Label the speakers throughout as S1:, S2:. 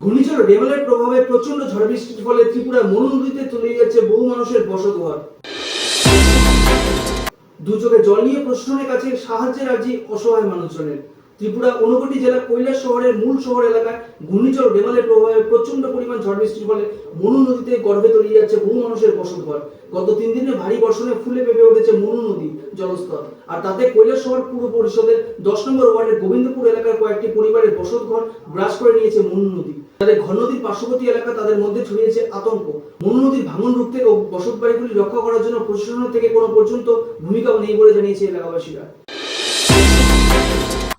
S1: ঘূর্ণিঝড় রেমালের প্রভাবে প্রচণ্ড ঝড় বৃষ্টির ফলে ত্রিপুরায় মনু নদীতে তলিয়ে যাচ্ছে বহু মানুষের বসতঘর। দু চোখে জল নিয়ে প্রশাসনের কাছে সাহায্যের আর্জি অসহায় মানুষজনের। ত্রিপুরা ঊনকোটি জেলার কৈলাস শহরের মূল শহর এলাকায় ঘূর্ণিঝড় রেমালের প্রভাবে প্রচণ্ড পরিমাণ ঝড় বৃষ্টির ফলে মনু নদীতে গর্ভে তলিয়ে যাচ্ছে বহু মানুষের বসতঘর। গত তিন দিনে ভারী বর্ষণে ফুলে পেঁপে উঠেছে মনু নদী জলস্তর। আর তাতে কৈলাস শহর পুর পরিষদের দশ নম্বর ওয়ার্ডের গোবিন্দপুর এলাকার কয়েকটি পরিবারের বসতঘর গ্রাস করে নিয়েছে মনু নদী তাদের ঘন নদীর পার্শ্ববর্তী এলাকা তাদের মধ্যে ছড়িয়েছে আতঙ্ক। মনু নদীর ভাঙন রুখতে ও বসতবাড়িগুলি রক্ষা করার জন্য প্রশাসনের থেকে কোনো পর্যন্ত ভূমিকাও নেই বলে জানিয়েছে এলাকাবাসীরা।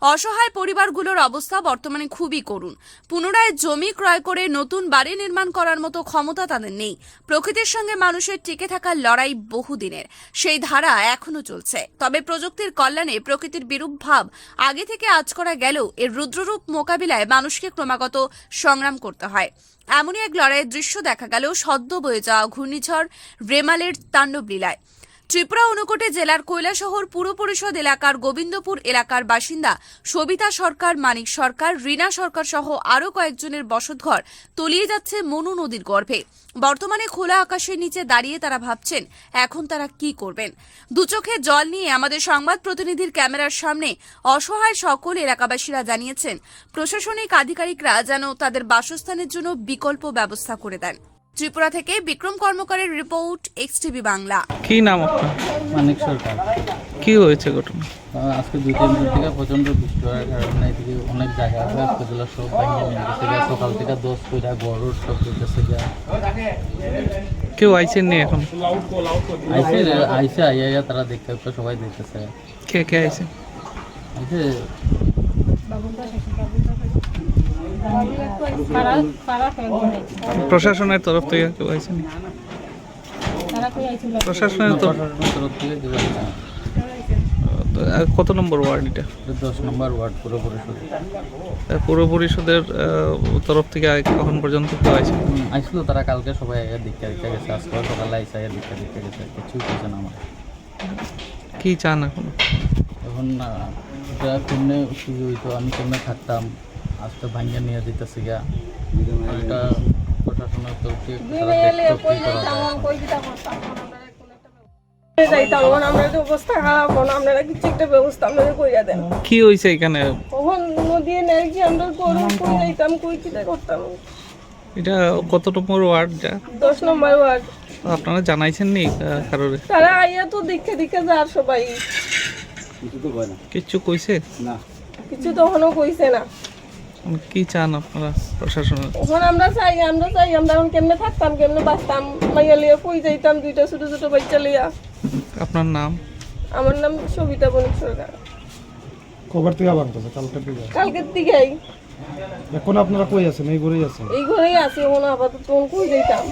S2: অসহায় পরিবারগুলোর অবস্থা বর্তমানে খুবই করুণ। পুনরায় জমি ক্রয় করে নতুন বাড়ি নির্মাণ করার মতো ক্ষমতা তাদের নেই। প্রকৃতির সঙ্গে মানুষের টিকে থাকার লড়াই বহুদিনের। সেই ধারা এখনও চলছে। তবে প্রযুক্তির কল্যাণে প্রকৃতির বিরূপ ভাব আগে থেকে আজ করা গেলেও এর রুদ্ররূপ মোকাবিলায় মানুষকে ক্রমাগত সংগ্রাম করতে হয়। এমনই এক লড়াইয়ের দৃশ্য দেখা গেল সদ্য বয়ে যাওয়া ঘূর্ণিঝড় রেমালের তাণ্ডব লীলায়। ত্রিপুরা ঊনকোটে জেলার কৈলাসহর পুর পরিষদ এলাকার গোবিন্দপুর এলাকার বাসিন্দা সবিতা সরকার, মানিক সরকার, রীনা সরকার সহ আরও কয়েকজনের বসতঘর তলিয়ে যাচ্ছে মনু নদীর গর্ভে। বর্তমানে খোলা আকাশের নিচে দাঁড়িয়ে তারা ভাবছেন, এখন তারা কি করবেন? দুচোখে জল নিয়ে আমাদের সংবাদ প্রতিনিধির ক্যামেরার সামনে অসহায় সকল এলাকাবাসীরা জানিয়েছেন, প্রশাসনিক আধিকারিকরা যেন তাদের বাসস্থানের জন্য বিকল্প ব্যবস্থা করে দেন। ত্রিপুরা থেকে বিক্রম কর্মকারের রিপোর্ট এক্সটিভি বাংলা।
S3: কি নাম আপনার?
S4: মানিক সরকার।
S3: কি হয়েছে ঘটনা?
S4: আজকে দুই তিন দিন থেকে প্রচণ্ড বৃষ্টি হওয়ার কারণে এদিকে অনেক জায়গা আছে সেগুলো সব ভেঙে নিয়ে গেছে। গিয়া। সকাল থেকে দশ কইরা গরুর সব দিতেছে গিয়া।
S3: কেউ আইসেন নি এখন?
S4: আইসে আইসে আইয়া আইয়া তারা দেখতে দেখতে সবাই দেখতেছে।
S3: কে কে আইসে
S4: আইসে
S3: প্রশাসনের তরফ থেকে কেউ আইসেন প্রশাসনের তরফ
S4: থেকে না।
S3: কত নম্বর ওয়ার্ড এটা?
S4: দশ নম্বর ওয়ার্ড পুরো পরিষদ।
S3: পৌর পরিষদের তরফ থেকে এখন পর্যন্ত কেউ আইসে
S4: আইসলো তারা কালকে সবাই দেখতে দেখতে গেছে। আজকে সকালে আইসে দেখতে দেখতে গেছে। কিছুই করছে না আমার
S3: কি চান এখন?
S4: এখন আহ, এটা কেমনে কি হইতো আমি কেমনে থাকতাম? আজকে ভাঙ্গা নিয়ে দিতেছে এটা প্রশাসনের কি
S5: এখন কিছু দেন।
S3: হয়েছে এখানে?
S5: কখন নদী নেই কি আমরা গরু কই যাইতাম কই কিটা করতাম।
S3: এটা কত নম্বর ওয়ার্ড
S5: দশ নম্বর ওয়ার্ড।
S3: আপনারা জানাইছেন নি কারোর?
S5: তারা আইয়া তো দেখে দেখে যার সবাই।
S3: কিচ্ছু কইছে? না।
S5: কিছু তখনও কইছে না।
S3: কি চান আপনারা প্রশাসনের?
S5: এখন আমরা চাই আমরা চাই আমরা এখন কেমনে থাকতাম কেমনে বাঁচতাম? মাইয়া লিয়া কই যাইতাম দুইটা ছোট ছোট বাচ্চা লিয়া
S3: আপনার নাম?
S5: আমার নাম সবিতা বণিক সরকার।
S6: কবার থেকে বাংলাদেশে কালকের দিকে?
S5: কালকের দিকেই।
S6: এখন আপনারা কই আছেন? এই ঘরেই আছেন?
S5: এই ঘরেই আছি এখন আপাতত তখন কই যাইতাম?